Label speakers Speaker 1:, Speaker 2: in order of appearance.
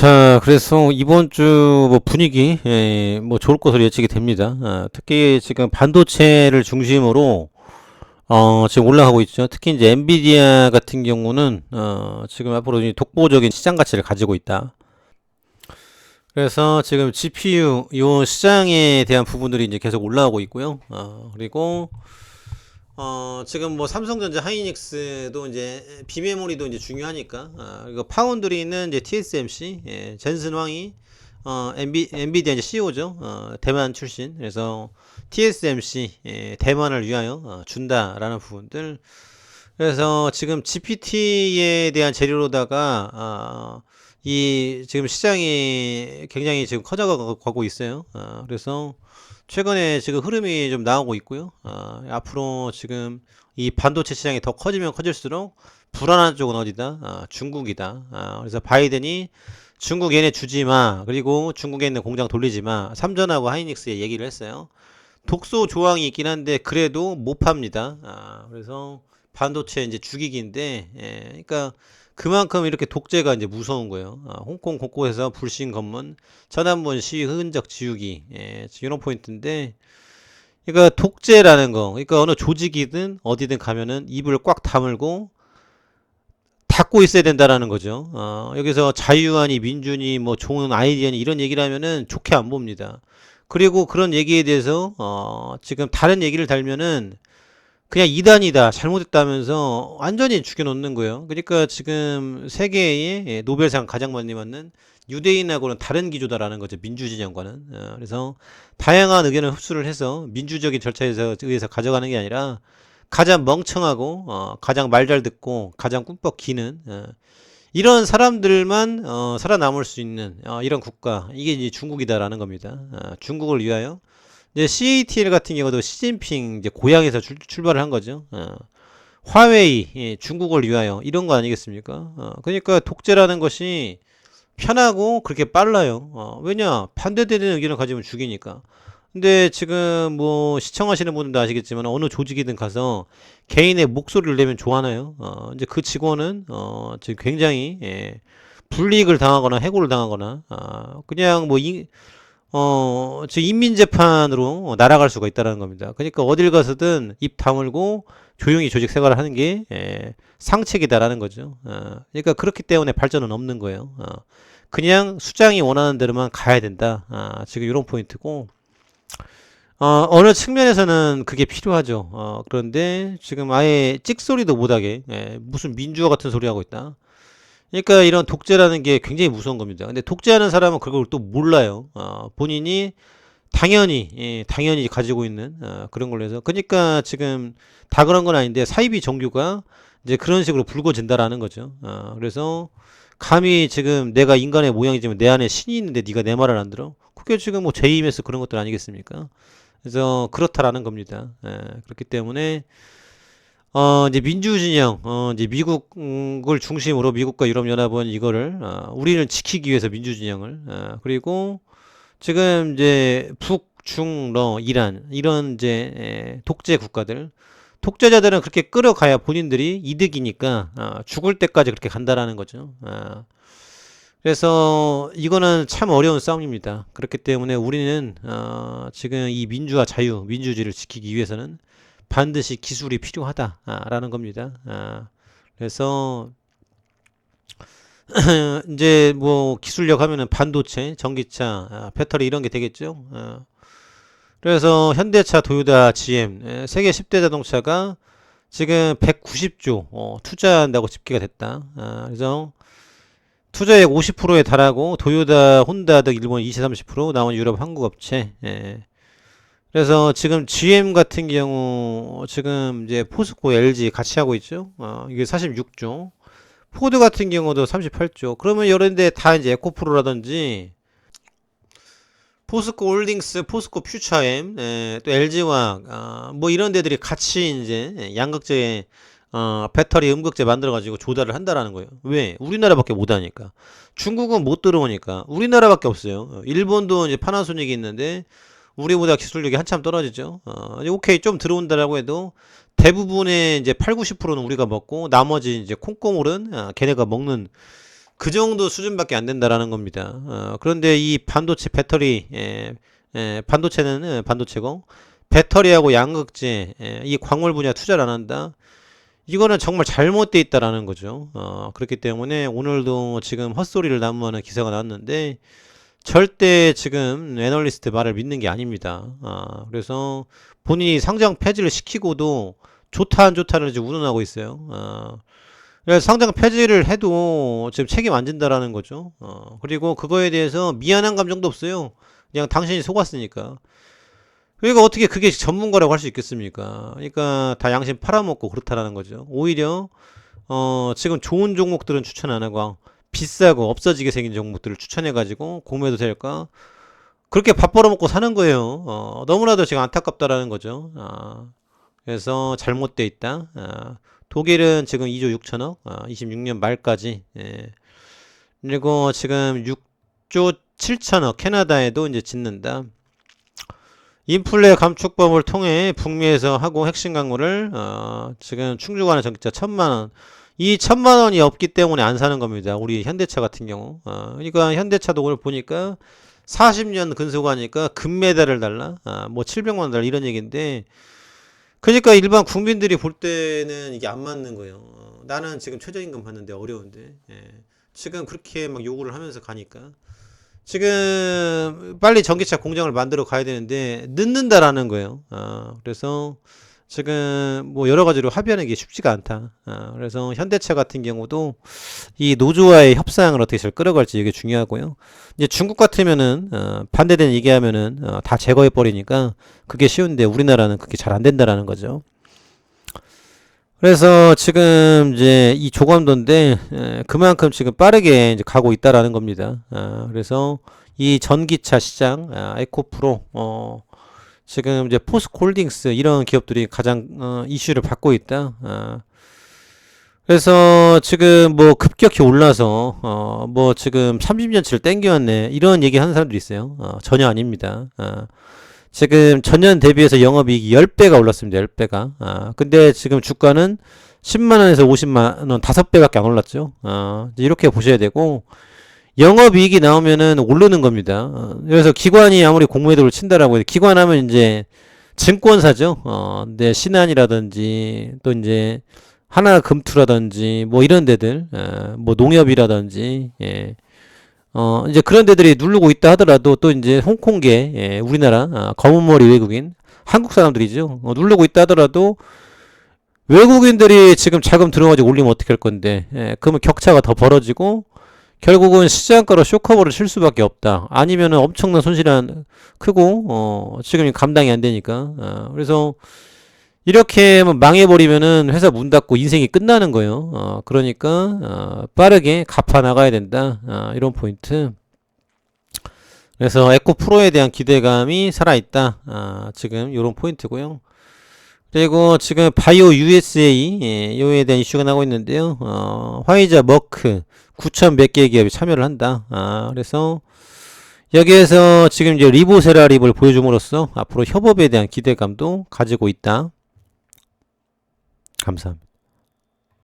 Speaker 1: 자, 그래서 이번 주 뭐 분위기, 예, 뭐 좋을 것으로 예측이 됩니다. 아, 특히 지금 반도체를 중심으로, 어, 지금 올라가고 있죠. 특히 이제 엔비디아 같은 경우는, 어, 지금 앞으로 이 독보적인 시장 가치를 가지고 있다. 그래서 지금 GPU, 요 시장에 대한 부분들이 이제 계속 올라오고 있고요. 어, 그리고, 어, 지금 뭐 삼성전자 하이닉스도 이제 비메모리도 이제 중요하니까, 아, 그리고 파운드리는 이제 TSMC, 예, 젠슨 황이, 어, 엔비, 엔비디아 이제 CEO죠. 어, 대만 출신. 그래서 TSMC, 예, 대만을 위하여 어, 준다라는 부분들. 그래서 지금 GPT에 대한 재료로다가, 아, 이 지금 시장이 굉장히 지금 커져가고 있어요. 아, 그래서 최근에 지금 흐름이 좀 나오고 있고요. 아, 앞으로 지금 이 반도체 시장이 더 커지면 커질수록 불안한 쪽은 어디다? 아, 중국이다. 아, 그래서 바이든이 중국 얘네 주지 마. 그리고 중국에 있는 공장 돌리지 마. 삼전하고 하이닉스에 얘기를 했어요. 독소 조항이 있긴 한데 그래도 못 팝니다. 아, 그래서 반도체 이제 죽이기인데, 예, 그러니까 그만큼 이렇게 독재가 이제 무서운 거예요. 아, 홍콩 곳곳에서 불신 검문, 천안문 시위 흔적 지우기, 예, 이런 포인트인데, 그러니까 독재라는 거, 그러니까 어느 조직이든 어디든 가면은 입을 꽉 다물고 닫고 있어야 된다라는 거죠. 어, 여기서 자유하니 민주니 뭐 좋은 아이디어니 이런 얘기를 하면은 좋게 안 봅니다. 그리고 그런 얘기에 대해서 어, 지금 다른 얘기를 달면은 그냥 이단이다 잘못했다면서 완전히 죽여놓는 거예요. 그러니까 지금 세계의 예, 노벨상 가장 많이 받는 유대인하고는 다른 기조다라는 거죠. 민주진영과는. 어, 그래서 다양한 의견을 흡수를 해서 민주적인 절차에서 의해서 가져가는 게 아니라 가장 멍청하고 어, 가장 말 잘 듣고 가장 꿈뻑 기는 어, 이런 사람들만 어, 살아남을 수 있는 어, 이런 국가 이게 이제 중국이다라는 겁니다. 어, 중국을 위하여 이제 CATL 같은 경우도 시진핑 이제 고향에서 출, 출발을 한 거죠. 어, 화웨이 예, 중국을 위하여 이런 거 아니겠습니까? 어, 그러니까 독재라는 것이 편하고 그렇게 빨라요. 어, 왜냐 반대되는 의견을 가지면 죽이니까. 근데 지금 뭐 시청하시는 분들도 아시겠지만 어느 조직이든 가서 개인의 목소리를 내면 좋아하나요? 어, 이제 그 직원은 어, 지금 굉장히 예, 불이익을 당하거나 해고를 당하거나 아, 그냥 뭐 이, 어, 즉 인민재판으로 날아갈 수가 있다는 겁니다. 그러니까 어딜 가서든 입 다물고 조용히 조직 생활을 하는 게 예, 상책이다라는 거죠. 어, 그러니까 그렇기 때문에 발전은 없는 거예요. 어, 그냥 수장이 원하는 대로만 가야 된다. 아, 지금 이런 포인트고. 어, 어느 측면에서는 그게 필요하죠. 어, 그런데 지금 아예 찍소리도 못하게, 예, 무슨 민주화 같은 소리 하고 있다. 그러니까 이런 독재라는 게 굉장히 무서운 겁니다. 근데 독재하는 사람은 그걸 또 몰라요. 어, 본인이 당연히, 예, 당연히 가지고 있는, 어, 그런 걸로 해서. 그러니까 지금 다 그런 건 아닌데 사이비 종교가 이제 그런 식으로 불거진다라는 거죠. 어, 그래서 감히 지금 내가 인간의 모양이지만 내 안에 신이 있는데 네가 내 말을 안 들어? 그게 지금 뭐 제이메스 그런 것들 아니겠습니까? 그래서 그렇다라는 겁니다. 예, 그렇기 때문에 어 이제 민주 진영, 어 이제 미국을 중심으로 미국과 유럽 연합은 이거를 어, 우리를 지키기 위해서 민주 진영을 어, 그리고 지금 이제 북, 중, 러, 이란 이런 이제 에, 독재 국가들 독재자들은 그렇게 끌어가야 본인들이 이득이니까 어, 죽을 때까지 그렇게 간다라는 거죠. 어, 그래서 이거는 참 어려운 싸움입니다. 그렇기 때문에 우리는 어, 지금 이 민주화 자유, 민주주의를 지키기 위해서는 반드시 기술이 필요하다라는 겁니다. 아, 그래서 이제 뭐 기술력 하면은 반도체, 전기차, 아, 배터리 이런 게 되겠죠. 아, 그래서 현대차, 도요타, GM 에, 세계 10대 자동차가 지금 190조 어, 투자한다고 집계가 됐다. 아, 그래서 투자액 50%에 달하고 도요타, 혼다 등 일본 20, 30% 나온 유럽 한국 업체. 예. 그래서 지금 GM 같은 경우 지금 이제 포스코, LG 같이 하고 있죠. 어, 이게 46조. 포드 같은 경우도 38조. 그러면 이런 데다 이제 에코프로라든지 포스코 홀딩스, 포스코 퓨처엠, 예, 또 LG와 아, 뭐 이런 데들이 같이 이제 양극재 어, 배터리 음극재 만들어가지고 조달을 한다라는 거예요. 왜? 우리나라밖에 못 하니까. 중국은 못 들어오니까. 우리나라밖에 없어요. 어, 일본도 이제 파나소닉이 있는데 우리보다 기술력이 한참 떨어지죠. 어, 오케이 좀 들어온다라고 해도 대부분의 이제 8, 90%는 우리가 먹고 나머지 이제 콩고물은 아, 걔네가 먹는 그 정도 수준밖에 안 된다라는 겁니다. 어, 그런데 이 반도체 배터리, 예, 예, 반도체는 예, 반도체고 배터리하고 양극재 예, 이 광물 분야 투자를 안 한다. 이거는 정말 잘못돼 있다라는 거죠. 어, 그렇기 때문에 오늘도 지금 헛소리를 난무하는 기사가 나왔는데 절대 지금 애널리스트 말을 믿는 게 아닙니다. 아, 그래서 본인이 상장 폐지를 시키고도 좋다 안 좋다를 지금 운운하고 있어요. 아, 그래서 상장 폐지를 해도 지금 책임 안 진다라는 거죠. 어, 그리고 그거에 대해서 미안한 감정도 없어요. 그냥 당신이 속았으니까. 그러니까 어떻게 그게 전문가라고 할 수 있겠습니까? 그러니까 다 양심 팔아먹고 그렇다라는 거죠. 오히려 어, 지금 좋은 종목들은 추천 안 하고 비싸고 없어지게 생긴 종목들을 추천해가지고 공매도 될까? 그렇게 밥 벌어먹고 사는 거예요. 어, 너무나도 지금 안타깝다라는 거죠. 아, 그래서 잘못돼 있다. 아, 독일은 지금 2조 6천억, 아, 26년 말까지. 예. 그리고 지금 6조 7천억 캐나다에도 이제 짓는다. 인플레 감축법을 통해 북미에서 하고 핵심 광물을 어, 지금 충족하는 전기차 천만 원. 이 천만 원이 없기 때문에 안 사는 겁니다. 우리 현대차 같은 경우. 어, 그러니까 현대차도 오늘 보니까 40년 근속하니까 금메달을 달라. 아, 뭐 700만 원 달라 이런 얘기인데 그러니까 일반 국민들이 볼 때는 이게 안 맞는 거예요. 어, 나는 지금 최저임금 받는데 어려운데. 예. 지금 그렇게 막 요구를 하면서 가니까 지금 빨리 전기차 공장을 만들어 가야 되는데 늦는다라는 거예요. 아, 그래서 지금 뭐 여러 가지로 합의하는 게 쉽지가 않다. 아, 그래서 현대차 같은 경우도 이 노조와의 협상을 어떻게 잘 끌어갈지 이게 중요하고요. 이제 중국 같으면은 어, 반대되는 얘기하면은 어, 다 제거해 버리니까 그게 쉬운데 우리나라는 그게 잘 안 된다라는 거죠. 그래서 지금 이제 이 조감도인데 에, 그만큼 지금 빠르게 이제 가고 있다라는 겁니다. 아, 그래서 이 전기차 시장 아, 에코프로 어, 지금 이제 포스콜딩스 이런 기업들이 가장 어, 이슈를 받고 있다. 아, 그래서 지금 뭐 급격히 올라서 어, 뭐 지금 30년치를 땡겨왔네 이런 얘기 하는 사람들이 있어요. 어, 전혀 아닙니다. 아, 지금 전년 대비해서 영업이익이 10배가 올랐습니다. 10배가. 아, 근데 지금 주가는 10만 원에서 50만 원 5배밖에 안 올랐죠. 아, 이렇게 보셔야 되고 영업이익이 나오면은 오르는 겁니다. 어, 그래서 기관이 아무리 공매도를 친다라고 해도 기관 하면 이제 증권사죠. 어, 근데 신한이라든지 또 이제 하나금투라든지 뭐 이런 데들, 어, 뭐 농협이라든지 예. 어, 이제 그런 데들이 누르고 있다 하더라도 또 이제 홍콩계, 예, 우리나라, 아, 검은머리 외국인, 한국 사람들이죠. 어, 누르고 있다 하더라도 외국인들이 지금 자금 들어가지고 올리면 어떻게 할 건데, 예, 그러면 격차가 더 벌어지고, 결국은 시장가로 쇼커버를 칠 수밖에 없다. 아니면은 엄청난 손실이 한- 크고, 어, 지금 감당이 안 되니까. 어, 그래서, 이렇게 망해버리면은 회사 문 닫고 인생이 끝나는 거예요. 어, 그러니까 어, 빠르게 갚아 나가야 된다. 어, 이런 포인트. 그래서 에코 프로에 대한 기대감이 살아있다. 아, 지금 이런 포인트고요. 그리고 지금 바이오 USA 예, 요에 대한 이슈가 나오고 있는데요. 어, 화이자, 머크 9천 몇개 기업이 참여를 한다. 아, 그래서 여기에서 지금 이제 리보세라립을 보여줌으로써 앞으로 협업에 대한 기대감도 가지고 있다. 감사합니다.